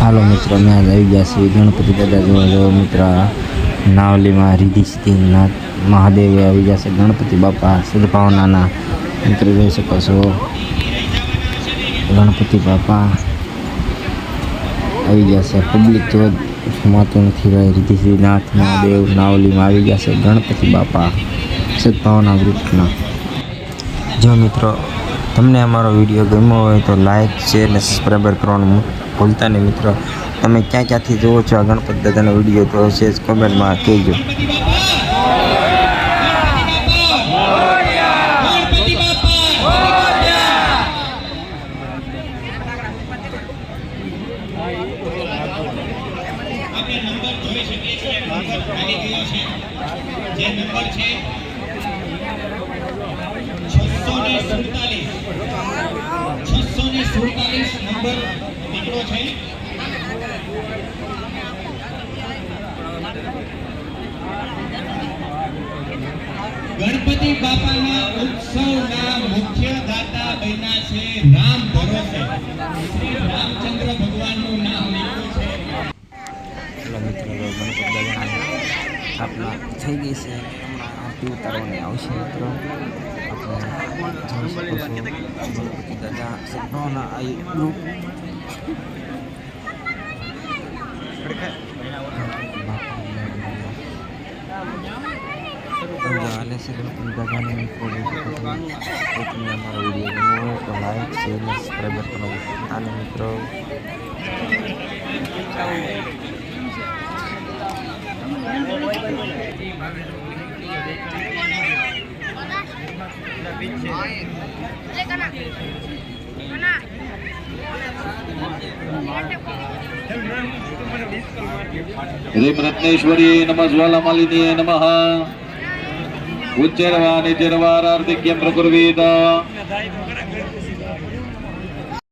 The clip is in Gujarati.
હાલો મિત્રો મેં આજ આવી ગયા છીએ ગણપતિ દાદા જોવા જો મિત્ર નાવલીમાં રીધિ સિદ્ધિનાથ મહાદેવે આવી ગયા છે. ગણપતિ બાપા સદભાવનાના મિત્ર જોઈ શકો છો. ગણપતિ બાપા આવી ગયા છે. પબ્લિક તો સમાતું નથી ભાઈ. રીધિ સિદ્ધિનાથ, મહાદેવ નાવલીમાં આવી ગયા છે. ગણપતિ બાપા સદભાવના ગ્રુપના. જો મિત્રો તમને અમારો વીડિયો ગમ્યો હોય તો લાઇક શેર અને સબસ્ક્રાઈબર કરવાનું ભૂલતા નહીં મિત્રો. તમે ક્યાં ક્યાંથી જુઓ છો આ ગણપત દાદાનો વીડિયો તો જ કોમેન્ટમાં કહેજો. જે નંબર છે છસો ને સુડતાલીસ. છસો ને સુડતાલીસ નંબર છે. ગણપતિ બાપાના ઉત્સવના મુખ્ય દાતા બન્યા છે રામ ભરોસે. શ્રી રામચંદ્ર ભગવાનનું નામ લીધું છે. આપણા થઈ ગઈ છે. હમણાં આરતી આવશે મિત્રો. આપણે જોઈ શકો છો ગણપતિ દાદા સદભાવના આ ગ્રુપ હાલે છે ગણપતિ દાદાને મિત્રો જોઈ શકો છો તો તમને અમારો વીડિયો ગમ્યો હોય તો લાઈક શેર અને સબસ્ક્રાઈબર કરવાનું ભૂલતા નહીં મિત્રો રીમ રત્નેશ્વરી નમ જ્વાલામાલિની નમ. ઉચ્ચરવા નિચરવા પ્રકુર્વીત.